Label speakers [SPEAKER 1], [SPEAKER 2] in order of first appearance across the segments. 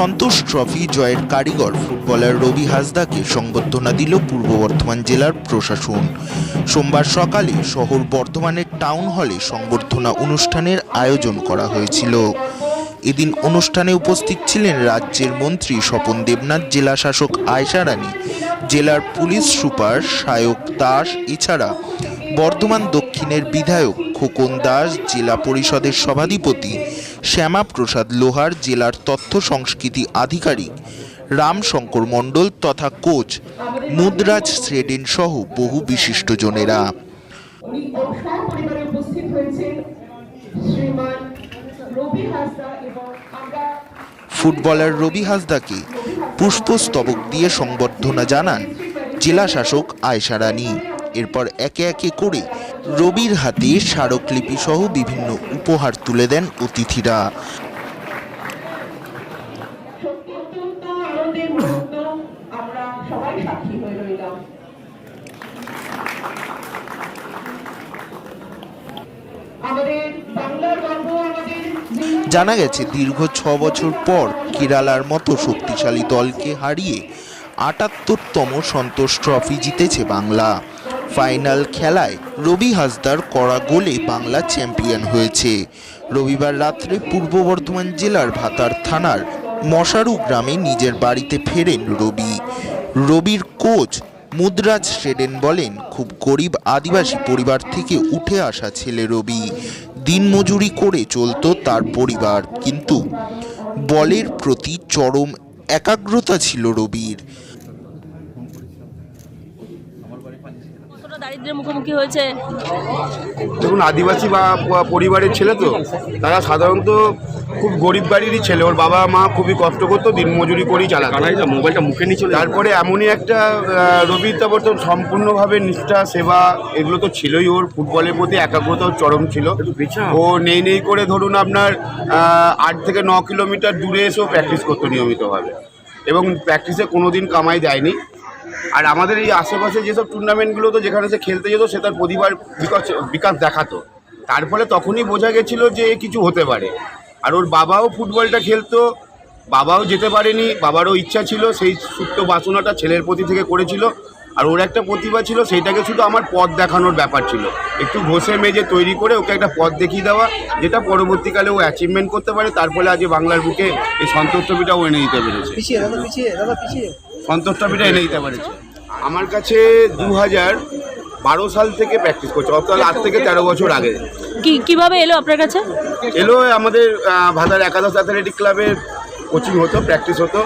[SPEAKER 1] সন্তোষ trophy জয়ের কারিগর footballer রবি হাসদাকে সংবর্ধনা দিল পূর্ব বর্ধমান জেলার প্রশাসন। সোমবার সকালে শহর বর্ধমানের টাউন হলে সংবর্ধনা অনুষ্ঠানের আয়োজন করা হয়েছিল। এদিন অনুষ্ঠানে উপস্থিত ছিলেন রাজ্যের মন্ত্রী স্বপন দেবনাথ জেলা শাসক আয়সা রানী, জেলার পুলিশ সুপার সায়ক দাস, এছাড়া বর্ধমান দক্ষিণের বিধায়ক খোকন দাস, জেলা পরিষদের সভাধিপতি শ্যামাপ্রসাদ লোহার জেলার তথ্য সংস্কৃতি আধিকারিক রামশঙ্কর মণ্ডল তথা কোচ মুদ্রাজ শ্রেডেন সহ বহু বিশিষ্টজনেরা। ফুটবলার রবি হাসদাকে পুষ্পস্তবক দিয়ে সংবর্ধনা জানান জেলা শাসক আয়সা রানী। এরপর একে একে করে রবির হাতে স্মারকলিপি সহ বিভিন্ন উপহার তুলে দেন অতিথিরা। জানা গেছে, দীর্ঘ ছ বছর পর কেরালার মতো শক্তিশালী দলকে হারিয়ে আটাত্তরতম সন্তোষ ট্রফি জিতেছে বাংলা। ফাইনাল খেলায় রবি হাসদার করা গোলে বাংলা চ্যাম্পিয়ন হয়েছে। রবিবার রাত্রে পূর্ব বর্ধমান জেলার ভাতার থানার মশারু গ্রামে নিজের বাড়িতে ফেরেন রবি। রবির কোচ মুদ্রাজ শ্রেডেন বলেন, খুব গরিব আদিবাসী পরিবার থেকে উঠে আসা ছেলে রবি। দিনমজুরি করে চলতো তার পরিবার, কিন্তু বলের প্রতি চরম একাগ্রতা ছিল রবির।
[SPEAKER 2] কতটা দারিদ্র্যের মুখোমুখি হয়েছে।
[SPEAKER 3] দেখুন আদিবাসী বা পরিবারের ছেলে তো তারা সাধারণত খুব গরিব বাড়িরই ছেলে। ওর বাবা মা খুবই কষ্ট করতো দিনমজুরি করেই চালাতো।
[SPEAKER 4] মোবাইলটা মুখে নিয়ে চলে
[SPEAKER 3] তারপরে এমনই একটা রবি তাবর্তন সম্পূর্ণভাবে নিষ্ঠা সেবা এগুলো তো ছিলই ওর। ফুটবলের প্রতি একাগ্রতাও চরম ছিল। ও নেই নেই করে ধরুন আপনার আট থেকে ন কিলোমিটার দূরে এসেও প্র্যাকটিস করতো নিয়মিতভাবে। এবং প্র্যাকটিসে কোনো দিন কামাই দেয়নি। আর আমাদের এই আশেপাশে যেসব টুর্নামেন্টগুলো তো যেখানে সে খেলতে যেত, সে তার প্রতিবার বিকাশ বিকাশ দেখাতো। তার ফলে তখনই বোঝা গেছিল যে কিছু হতে পারে। আর ওর বাবাও ফুটবলটা খেলতো, বাবাও যেতে পারেনি, বাবারও ইচ্ছা ছিল, সেই সুপ্ত বাসনাটা ছেলের প্রতি থেকে করেছিল। আর ওর একটা প্রতিভা ছিল, সেইটাকে শুধু আমার পথ দেখানোর ব্যাপার ছিল। একটু ঘষে মেজে তৈরি করে ওকে একটা পথ দেখিয়ে দেওয়া, যেটা পরবর্তীকালে ও অ্যাচিভমেন্ট করতে পারে। তার ফলে আজ বাংলার বুকে এই সন্তোষ ছবিটাও এনে দিতে পেরেছে। সন্তোষ ট্রফিটা এনে দিতে পেরেছে। আমার কাছে দু হাজার বারো সাল থেকে প্র্যাকটিস করছে অর্থাৎ আজ থেকে তেরো বছর আগে।
[SPEAKER 2] কি কীভাবে এলো আপনার কাছে?
[SPEAKER 3] এলো আমাদের ভাতার একাদশ অ্যাথলেটিক ক্লাবের কোচিং হতো প্র্যাকটিস হতো।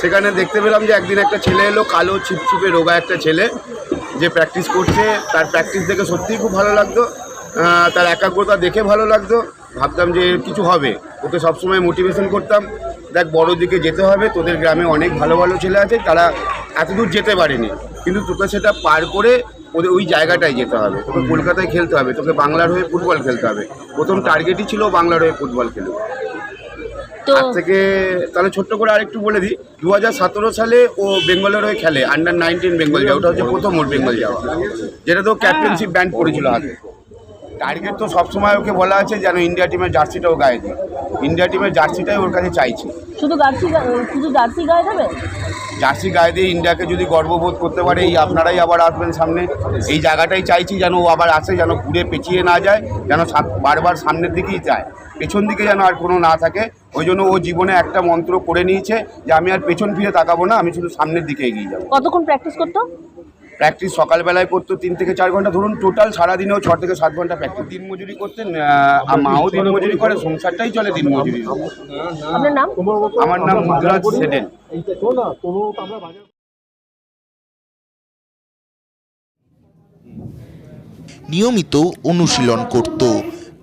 [SPEAKER 3] সেখানে দেখতে পেলাম যে একদিন একটা ছেলে এলো কালো ছিপছিপে রোগা একটা ছেলে যে প্র্যাকটিস করছে। তার প্র্যাকটিস দেখে সত্যিই খুব ভালো লাগতো। তার একাগ্রতা দেখে ভালো লাগতো। ভাবতাম যে কিছু হবে ওকে সবসময় মোটিভেশন করতাম। দেখ বড় দিকে যেতে হবে তোদের গ্রামে অনেক ভালো ভালো ছেলে আছে তারা এতদূর যেতে পারেনি। কিন্তু তোকে সেটা পার করে ওদের ওই জায়গাটায় যেতে হবে তোকে কলকাতায় খেলতে হবে তোকে বাংলার হয়ে ফুটবল খেলতে হবে। প্রথম টার্গেটই ছিল বাংলার হয়ে ফুটবল খেলবে
[SPEAKER 2] তো
[SPEAKER 3] আজ থেকে তাহলে ছোট্ট করে আরেকটু বলে দিই দু হাজার সতেরো সালে ও বেঙ্গলের হয়ে খেলে আন্ডার নাইনটিন বেঙ্গল যাওয়া ওটা হচ্ছে প্রথম ওর বেঙ্গল যাওয়া। যেটা তো ক্যাপ্টেনশিপ ব্যান্ড করেছিল আগে। টার্গেট তো সবসময় ওকে বলা আছে যেন ইন্ডিয়া টিমের জার্সিটাও গায়ে দিই ইন্ডিয়া টিমের জার্সিটাই ওর কাছে চাইছি।
[SPEAKER 2] শুধু জার্সি শুধু জার্সি গায়ে দেবে?
[SPEAKER 3] জার্সি গায়ে দিয়ে ইন্ডিয়াকে যদি গর্ববোধ করতে পারে এই আপনারাই আবার আসবেন সামনে। এই জায়গাটাই চাইছি যেন ও আবার আসে যেন ঘুরে পেঁচিয়ে না যায় যেন বারবার সামনের দিকেই যায়। পেছন দিকে যেন আর কোনো না থাকে। ওই জন্য ও জীবনে একটা মন্ত্র করে নিয়েছে যে আমি আর পেছন ফিরে তাকাবো না আমি শুধু সামনের দিকে এগিয়ে যাব।
[SPEAKER 2] কতক্ষণ প্র্যাকটিস করতো?
[SPEAKER 3] প্র্যাকটিস সকালবেলায় করতো তিন থেকে চার ঘণ্টা। ধরুন টোটাল সারাদিনেও ছ থেকে সাত ঘণ্টা প্র্যাকটিস দিন মজুরি করতেন আর মাও দিন মজুরি করে সংসারটাই চলে দিন মজুরি। আমার নাম মুদ্রাজ সেডেন
[SPEAKER 1] নিয়মিত অনুশীলন করত।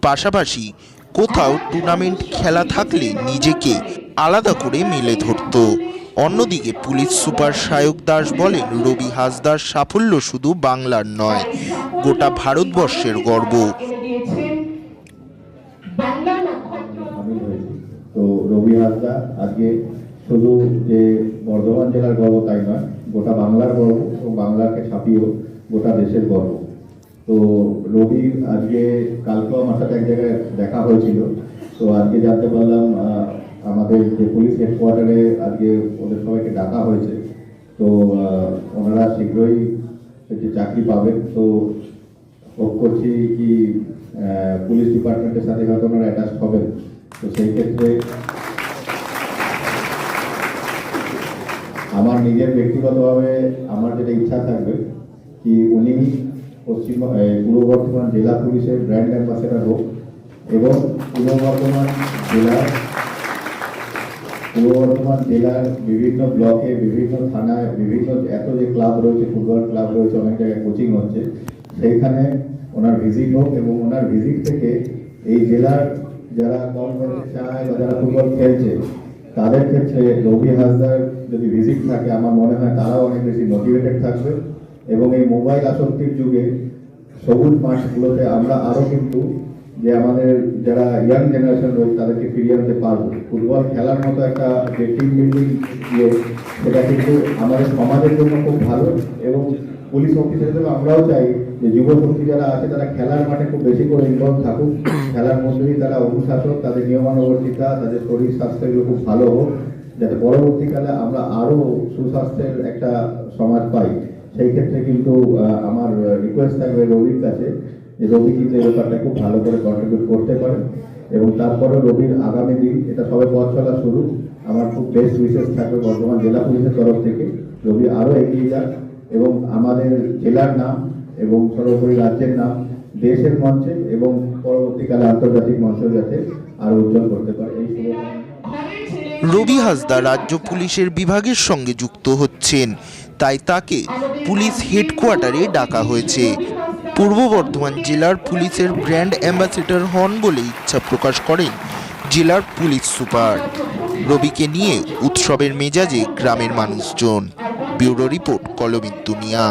[SPEAKER 1] পাশাপাশি কোথাও টুর্নামেন্ট খেলা থাকলে নিজেকে আলাদা করে মেলে ধরত। অন্যদিকে পুলিশ সুপার সায়ক দাস বলেন, রবি হাসদার সাফল্য শুধু বাংলার নয়, গোটা ভারতবর্ষের গর্ব।
[SPEAKER 5] তো রবি হাসদা আজকে শুধু যে বর্ধমান জেলার গর্ব তাই নয়, গোটা বাংলার গর্ব এবং বাংলাকে ছাপিয়েও গোটা দেশের গর্ব। তো রবির আজকে কালকেও আমার সাথে এক জায়গায় দেখা হয়েছিল। তো আজকে জানতে পারলাম আমাদের যে পুলিশ হেডকোয়ার্টারে আজকে ওদের সবাইকে ডাকা হয়েছে, তো ওনারা শীঘ্রই একটি চাকরি পাবেন। তো হোপ করছি কি পুলিশ ডিপার্টমেন্টের সাথে হয়তো ওনারা অ্যাটাচ হবেন। তো সেই ক্ষেত্রে আমার নিজের ব্যক্তিগতভাবে আমার যেটা ইচ্ছা থাকবে কি উনি পশ্চিম পূর্ব বর্ধমান জেলা পুলিশের ব্র্যান্ড অ্যাম্বাসেডার হোক এবং পূর্ব বর্ধমান জেলার পূর্ব বর্ধমান জেলার বিভিন্ন ব্লকে, বিভিন্ন থানায়, বিভিন্ন এত যে ক্লাব রয়েছে, ফুটবল ক্লাব রয়েছে, অনেক জায়গায় কোচিং হচ্ছে, সেইখানে ওনার ভিজিট হোক এবং ওনার ভিজিট থেকে এই জেলার যারা কম খেলতে চায় বা যারা ফুটবল খেলছে, তাদের ক্ষেত্রে রবি হাসদার যদি ভিজিট থাকে, আমার মনে হয় তারাও অনেক বেশি মোটিভেটেড থাকবে এবং এই মোবাইল আসক্তির যুগে সবুজ মাঠগুলোতে আমরা আরও কিন্তু যে আমাদের যারা ইয়াং জেনারেশন রয়েছে, তাদেরকে ফিরিয়ে আনতে পারব। ফুটবল খেলার মতো একটা যে টিম বিল্ডিং ইয়ে সেটা কিন্তু আমাদের সমাজের জন্য খুব ভালো এবং পুলিশ অফিসার হিসেবে আমরাও চাই যে যুবশক্তি যারা আছে, তারা খেলার মাঠে খুব বেশি করে ইনভলভ থাকুক। খেলার মধ্যেই তারা অনুশাসন তাদের নিয়মানুবর্তিতা, তাদের শরীর স্বাস্থ্য এগুলো খুব ভালো হোক, যাতে পরবর্তীকালে আমরা আরও সুস্বাস্থ্যের একটা সমাজ পাই। সেই ক্ষেত্রে কিন্তু আমার রিকোয়েস্ট থাকবে রবির কাছে। রবি কিন্তু এই ব্যাপারটা খুব ভালো করে কন্ট্রিবিউট করতে পারে। এবং তারপরে রবির আগামী দিন, এটা সবে পথ চলা শুরু। আমার খুব বেস্ট উইশেস থাকবে বর্ধমান জেলা পুলিশের তরফ থেকে। রবি আরও এগিয়ে যাক এবং আমাদের জেলার নাম এবং সর্বোপরি রাজ্যের নাম দেশের মঞ্চে এবং পরবর্তীকালে আন্তর্জাতিক মঞ্চে যাতে আরও উজ্জ্বল করতে পারে। এই
[SPEAKER 1] রবি হাসদা রাজ্য পুলিশের বিভাগের সঙ্গে যুক্ত হচ্ছেন। তাই তাকে পুলিশ হেডকোয়ার্টারে ডাকা হয়েছে। পূর্ব বর্ধমান জেলার পুলিশের ব্র্যান্ড অ্যাম্বাসেডর হন বলে ইচ্ছা প্রকাশ করেন জেলার পুলিশ সুপার। রবিকে নিয়ে উৎসবের মেজাজে গ্রামের মানুষজন। ব্যুরো রিপোর্ট কলমিন দুনিয়া